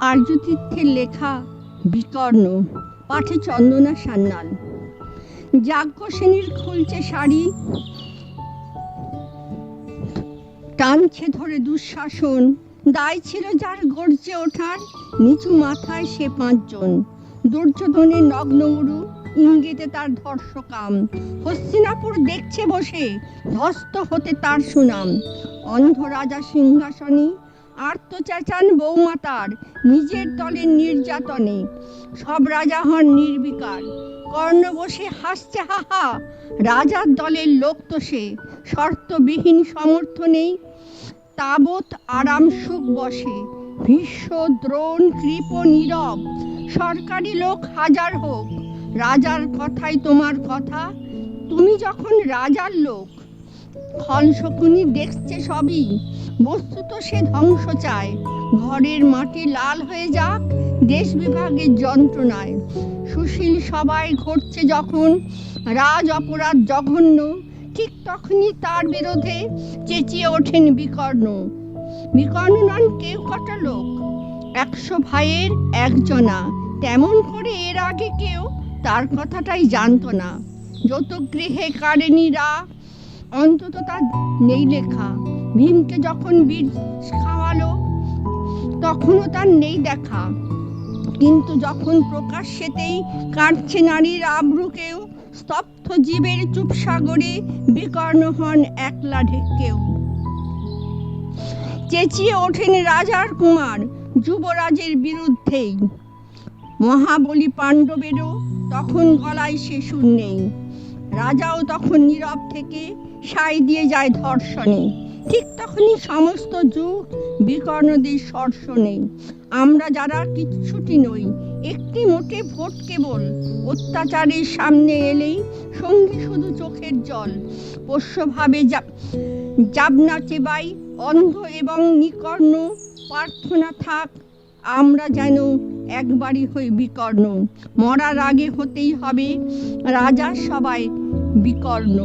আর্যতীর্থের লেখা বিকর্ণ পাঠে চন্দনা সান্যাল। যাজ্ঞসেনীর খুলছে শাড়ি টানছে ধরে দুঃশাসন। দায় ছিল যার গর্জে ওঠার, নিচু মাথায় সে পাঁচজন। দুর্যোধনের নগ্ন উরু, ইঙ্গিতে তার ধর্ষকাম। হস্তিনাপুর দেখছে বসে ধস্ত হতে তার সুনাম। অন্ধ রাজা সিংহাসনে আর্ত চেঁচান বৌমাতার নিজের দলের নির্যাতনে। সব রাজা হন নির্বিকার। কর্ণ বসে হাসছে হাহা রাজার দলের লোক তো সে। শর্তবিহীন সমর্থনেই তাবৎ আরাম সুখ বসে। ভীষ্ম, দ্রোণ, কৃপ, নীরব। সরকারি লোক হাজার হোক। রাজার কথাই তোমার কথা। তুমি যখন রাজার লোক শকুনি দেখছে সবই। বস্তুত সে ধ্বংস চায়। ঘরের মাটি লাল হয়ে যাক, দেশ বিভাগের যন্ত্রণায়। সুশীল সবাই ঘটছে যখন রাজ অপরাধ জঘন্য, ঠিক তখনই তার বিরোধে চেঁচিয়ে ওঠেন বিকর্ণ। বিকর্ণ নন কেউ কটা লোক? একশো ভাইয়ের একজনা। তেমন করে এর আগে কেউ তার কথাটাই জানতো না। যত গৃহে কারেনিরা অন্তত তার নেই লেখা। ভীমকে যখন বীর খাওয়ালো, তখনও তার নেই দেখা। কিন্তু যখন প্রকাশ্যেতেই কাটছে নারীর আব্রুকেও, স্তব্ধ জীবের চুপ সাগরে বিকর্ণ হন একলা ঢেকেও। চেঁচিয়ে ওঠেন রাজার কুমার যুবরাজের বিরুদ্ধেই। মহাবলী পাণ্ডবেরও তখন গলায় সে নেই। রাজাও তখন নীরব থেকে সাই দিয়ে যায় ধর্ষণে। ঠিক তখনই সমস্ত যুগ বিকর্ণদের স্পর্শ নেই। আমরা যারা কিচ্ছুটি নই, একটি মোটে ভোট কেবল। অত্যাচারের সামনে এলেই সঙ্গী শুধু চোখের জল। পোষ্যভাবে যাবনা চেবাই অন্ধ এবং নিকর্ণ প্রার্থনা থাক। আমরা যেন একবারই হই বিকর্ণ। মরার আগে হতেই হবে। রাজা সবাই বিকর্ণ